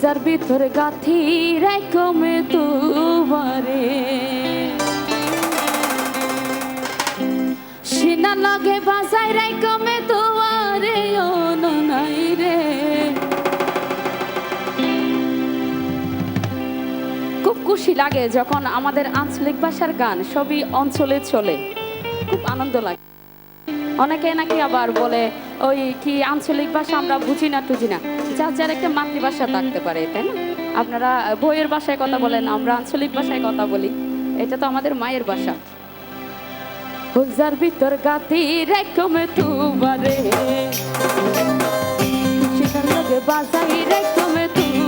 কলজার ভিতর গাথি রাইকমে তুবারে সিনা লাগে বাজাই রাইকমে তুবারে ও নাই রে। খুব খুশি লাগে যখন আমাদের আঞ্চলিক ভাষার গান সবই অঞ্চলে চলে। খুব আনন্দ লাগে। অনেকে নাকি আবার বলে ওই কি আঞ্চলিক ভাষা আমরা বুঝি না, টুঝি না। যার যার একটা মাতৃভাষা থাকতে পারে, তাই না? আপনারা বইয়ের ভাষায় কথা বলেন, আমরা আঞ্চলিক ভাষায় কথা বলি। এটা তো আমাদের মায়ের ভাষা। হুজার ভিতর গাতি রেকম তুবারে বাজাই রেকম তুবারে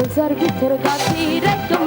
নাই রে গুজার ভিতর গাছি রে তুমি